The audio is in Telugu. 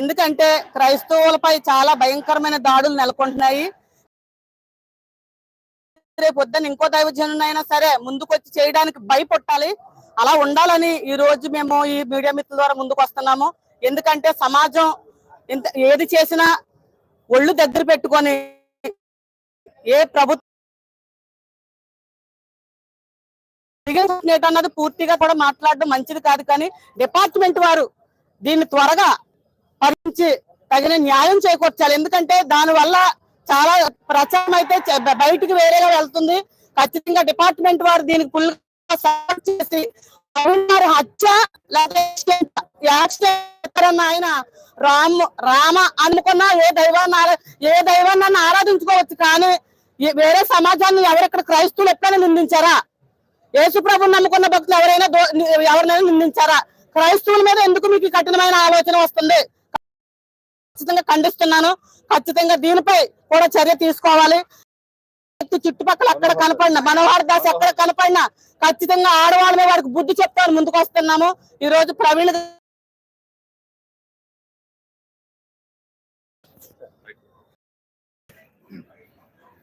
ఎందుకంటే క్రైస్తవులపై చాలా భయంకరమైన దాడులు నెలకొంటున్నాయి. రేపు పొద్దున్న ఇంకో దైవజనునైనా అయినా సరే ముందుకొచ్చి చేయడానికి భయపెట్టాలి. అలా ఉండాలని ఈ రోజు మేము ఈ మీడియా మిత్రుల ద్వారా ముందుకు వస్తున్నాము ఎందుకంటే సమాజం ఇంత ఏది చేసినా ఒళ్ళు దగ్గర పెట్టుకొని ఏ ప్రభుత్వం అన్నది పూర్తిగా కూడా మాట్లాడడం మంచిది కాదు కానీ డిపార్ట్మెంట్ వారు దీన్ని త్వరగా పరిచి తగిన న్యాయం చేకూర్చాలి. ఎందుకంటే దాని వల్ల చాలా ప్రచారం అయితే బయటికి వేరేగా వెళ్తుంది. ఖచ్చితంగా డిపార్ట్మెంట్ వారు దీనికి ఫుల్ చేసి హత్య లేదా యాక్సిడెంట్ ఆయన రామ్ రామ అనుకున్నా ఏ దైవాన్ని ఆరా- ఏ దైవాన్ని ఆరాధించుకోవచ్చు. కానీ వేరే సమాజాన్ని ఎవరెక్కడ క్రైస్తువులు ఎప్పుడైనా నిందించారా? యేసుప్రభుని నమ్ముకున్న భక్తులు ఎవరైనా ఎవరినైనా నిందించారా? క్రైస్తవుల మీద ఎందుకు మీకు కఠినమైన ఆలోచన వస్తుంది? ఖచ్చితంగా ఖండిస్తున్నాను. ఖచ్చితంగా దీనిపై కూడా చర్య తీసుకోవాలి. చుట్టుపక్కల అక్కడ కనపడినా మనవాడి దాస్ ఎక్కడ కనపడినా ఖచ్చితంగా ఆడవాళ్ళ వాడికి బుద్ధి చెప్తాను ముందుకు వస్తున్నాము. ఈ రోజు ప్రవీణ్